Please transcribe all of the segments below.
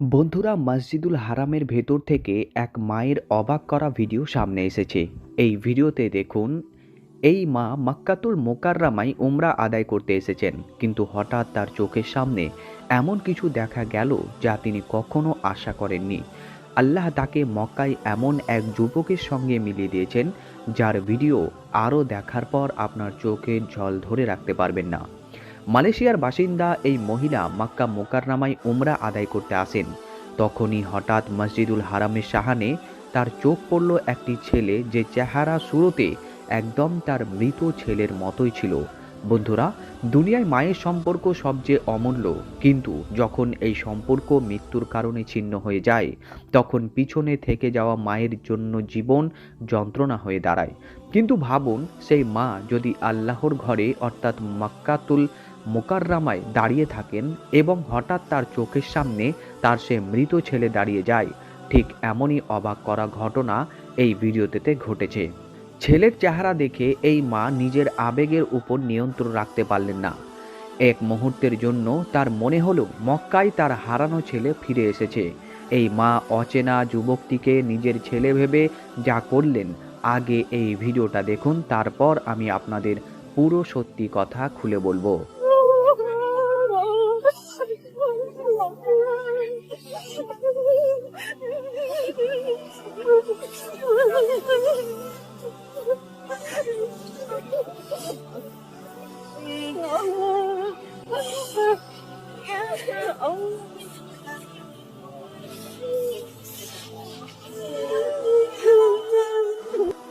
বন্ধুরা মসজিদুল হারামের ভেতর থেকে এক মায়ের অবাক করা ভিডিও সামনে এসেছে। এই ভিডিওতে দেখুন, এই মা মাক্কাতুল মোকাররামাই উমরা আদায় করতে এসেছেন, কিন্তু হঠাৎ তার চোখের সামনে এমন কিছু দেখা গেল যা তিনি কখনো আশা করেননি। আল্লাহ তাকে মক্কায় এমন এক যুবকের সঙ্গে মিলিয়ে দিয়েছেন, যার ভিডিও আরও দেখার পর আপনার চোখের জল ধরে রাখতে পারবেন না। মালয়েশিয়ার বাসিন্দা এই মহিলা মাক্কা মোকারনামায় উমরা আদায় করতে আসেন। তখনই হঠাৎ মসজিদুল হারামের সাহানে তার চোখ পড়ল একটি ছেলে যে চেহারা শুরুতে একদম তার মৃত ছেলের মতোই ছিল। বন্ধুরা, দুনিয়ায় মায়ের সম্পর্ক সবচেয়ে অমূল্য। কিন্তু যখন এই সম্পর্ক মৃত্যুর কারণে ছিন্ন হয়ে যায়, তখন পিছনে থেকে যাওয়া মায়ের জন্য জীবন যন্ত্রণা হয়ে দাঁড়ায়। কিন্তু ভাবুন, সেই মা যদি আল্লাহর ঘরে, অর্থাৎ মাক্কাতুল মোকাররামায় দাঁড়িয়ে থাকেন এবং হঠাৎ তার চোখের সামনে তার সে মৃত ছেলে দাঁড়িয়ে যায়। ঠিক এমনই অবাক করা ঘটনা এই ভিডিওতে ঘটেছে। ছেলের চেহারা দেখে এই মা নিজের আবেগের উপর নিয়ন্ত্রণ রাখতে পারলেন না। এক মুহূর্তের জন্য তার মনে হলো, মক্কায় তার হারানো ছেলে ফিরে এসেছে। এই মা অচেনা যুবকটিকে নিজের ছেলে ভেবে যা করলেন, আগে এই ভিডিওটা দেখুন, তারপর আমি আপনাদের পুরো সত্যি কথা খুলে বলব।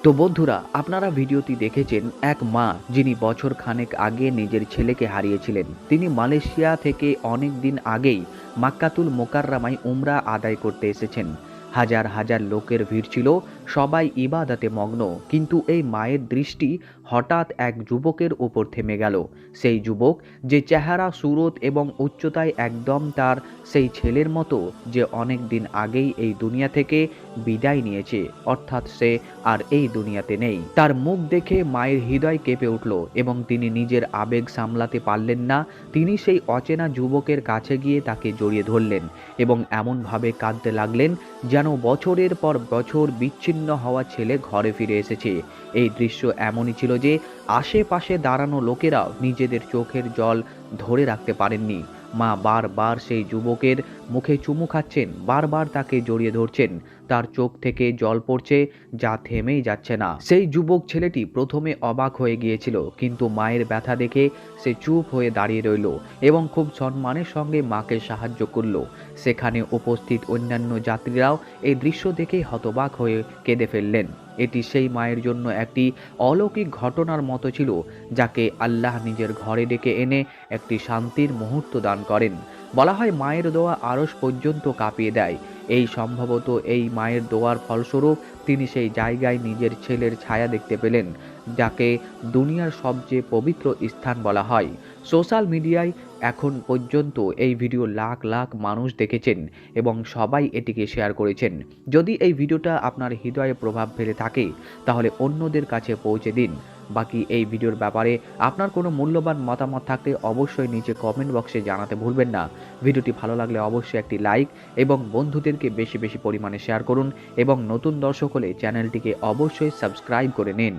তো বন্ধুরা, আপনারা ভিডিওটি দেখেছেন এক মা যিনি বছর খানেক আগে নিজের ছেলেকে হারিয়েছিলেন। তিনি মালয়েশিয়া থেকে অনেক দিন আগেই মাক্কাতুল মোকাররামায় উমরা আদায় করতে এসেছেন। হাজার হাজার লোকের ভিড় ছিল, সবাই ইবাদাতে মগ্ন। কিন্তু এই মায়ের দৃষ্টি হঠাৎ এক যুবকের উপর থেমে গেল। সেই যুবক যে চেহারা সুরত এবং উচ্চতায় একদম তার সেই ছেলের মতো যে অনেক দিন আগেই এই দুনিয়া থেকে বিদায় নিয়েছে, অর্থাৎ সে আর এই দুনিয়াতে নেই। তার মুখ দেখে মায়ের হৃদয় কেঁপে উঠল এবং তিনি নিজের আবেগ সামলাতে পারলেন না। তিনি সেই অচেনা যুবকের কাছে গিয়ে তাকে জড়িয়ে ধরলেন এবং এমনভাবে কাঁদতে লাগলেন যেন বছরের পর বছর বিচ্ছিন্ন হওয়া ছেলে ঘরে ফিরে এসেছে। এই দৃশ্য এমনই ছিল যে, আশেপাশে দাঁড়ানো লোকেরাও নিজেদের চোখের জল ধরে রাখতে পারেননি। মা বারবার সেই যুবকের মুখে চুমু খাচ্ছেন, বারবার তাকে জড়িয়ে ধরছেন। তার চোখ থেকে জল পড়ছে, যা থেমেই যাচ্ছে না। সেই যুবক ছেলেটি প্রথমে অবাক হয়ে গিয়েছিল, কিন্তু মায়ের ব্যথা দেখে সে চুপ হয়ে দাঁড়িয়ে রইল এবং খুব সম্মানের সঙ্গে মাকে সাহায্য করল। সেখানে উপস্থিত অন্যান্য যাত্রীরাও এই দৃশ্য দেখে হতবাক হয়ে কেঁদে ফেললেন। এটি সেই মায়ের জন্য একটি অলৌকিক ঘটনার মতো ছিল, যাকে আল্লাহ নিজের ঘরে ডেকে এনে একটি শান্তির মুহূর্ত দান করেন। বলা হয় মায়ের দোয়া আরস পর্যন্ত কাঁপিয়ে দেয়। এই সম্ভবত এই মায়ের দোয়ার ফলস্বরূপ তিনি সেই জায়গায় নিজের ছেলের ছায়া দেখতে পেলেন, যাকে দুনিয়ার সবচেয়ে পবিত্র স্থান বলা হয়। সোশ্যাল মিডিয়ায় এখন পর্যন্ত এই ভিডিও লাখ লাখ মানুষ দেখেছেন এবং সবাই এটিকে শেয়ার করেছেন। যদি এই ভিডিওটা আপনার হৃদয়ে প্রভাব ফেলে থাকে, তাহলে অন্যদের কাছে পৌঁছে দিন। বাকি এই ভিডিওর ব্যাপারে আপনার কোনো মূল্যবান মতামত থাকলে অবশ্যই নিচে কমেন্ট বক্সে জানাতে ভুলবেন না। ভিডিওটি ভালো লাগলে অবশ্যই একটি লাইক এবং বন্ধুদেরকে বেশি বেশি পরিমাণে শেয়ার করুন এবং নতুন দর্শক হলে চ্যানেলটিকে অবশ্যই সাবস্ক্রাইব করে নিন।